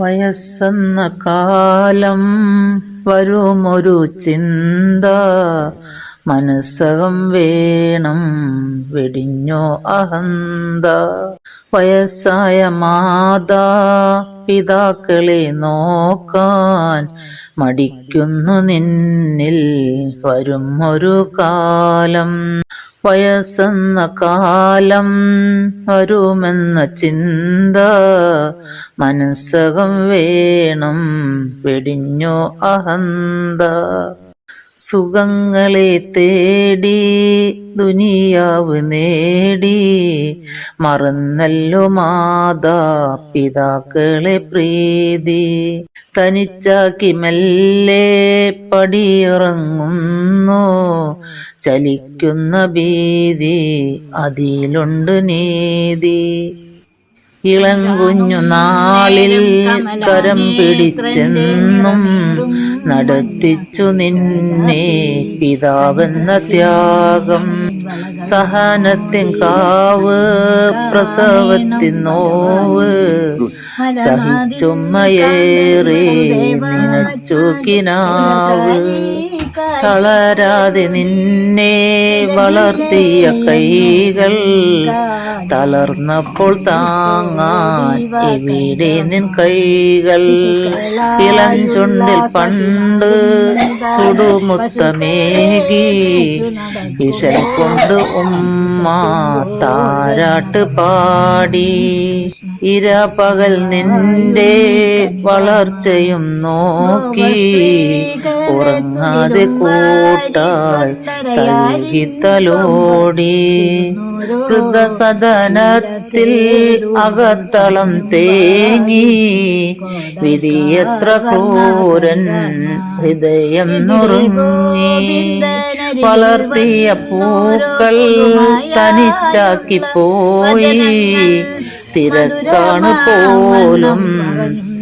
വയസ്സെന്ന കാലം വരുമൊരു ചിന്ത. മനസ്സകം വേണം വെടിഞ്ഞോ അഹന്ത. വയസ്സായ മാതാ പിതാക്കളെ നോക്കാൻ മടിക്കുന്നു നിന്നിൽ വരും ഒരു കാലം. വയസ്സെന്ന കാലം വരുമെന്ന ചിന്ത മനസ്സകം വേണം വെടിഞ്ഞോ അഹന്ത. സുഖങ്ങളെ തേടി ദുനിയാവ് നേടി. മറന്നല്ലോ മാതാ പിതാക്കളെ പ്രീതി. തനിച്ചാക്കി മെല്ലെ പടിയിറങ്ങുന്നു. ചലിക്കുന്ന ഭീതി അതിലുണ്ട് നീതി. ഇളങ്കുഞ്ഞു നാളിൽ കരം പിടിച്ചെന്നും നടത്തിച്ചു നിന്നെ പിതാവെന്ന ത്യാഗം. സഹനത്തിൻ കാവ് പ്രസവത്തിൻ നോവ് സഹിച്ചുമ്മയേറെ നിനച്ചു തളരാതെ നിന്നെ വളർത്തിയ കൈകൾ തളർന്നപ്പോൾ താങ്ങാൻ എവിടെ നിൻ കൈകൾ? ഇളഞ്ചുണ്ടിൽ പണ്ട് ചുടുമുത്തമേകി ഇശൽ കൊണ്ട് ഉമ്മ താരാട്ട് പാടി. ഇര പകൽ നിന്റെ വളർച്ചയും നോക്കി. ഉറങ്ങാതെ കൂട്ടായി തലകി തലോടി. വൃദ്ധസദനത്തിൽ അകത്തളം തേങ്ങി. വിരിയത്ര ക്രൂരൻ ഹൃദയം നുറുങ്ങി. വളർത്തിയ പൂക്കൾ തനിച്ചാക്കി പോയി തിരക്കാണ് പോലും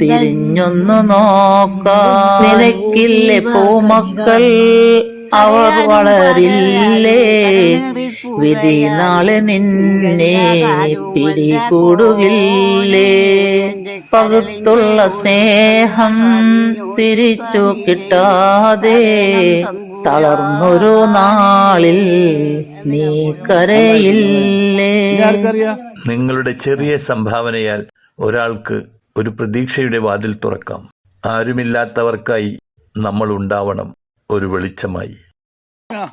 തിരിഞ്ഞൊന്നു നോക്കാ. നിനക്കില്ലേ പൂമക്കൾ അവർ വളരില്ലേ? വിധി നാളെ നിന്നെ പിടികൂടുകില്ലേ? പകുത്തുള്ള സ്നേഹം തിരിച്ചു കിട്ടാതെ തളർന്നൊരു നാളിൽ നീ കരയില്ലേ? നിങ്ങളുടെ ചെറിയ സംഭാവനയാൽ ഒരാൾക്ക് ഒരു പ്രതീക്ഷയുടെ വാതിൽ തുറക്കാം. ആരുമില്ലാത്തവർക്കായി നമ്മൾ ഉണ്ടാവണം ഒരു വെളിച്ചമായി. ആ.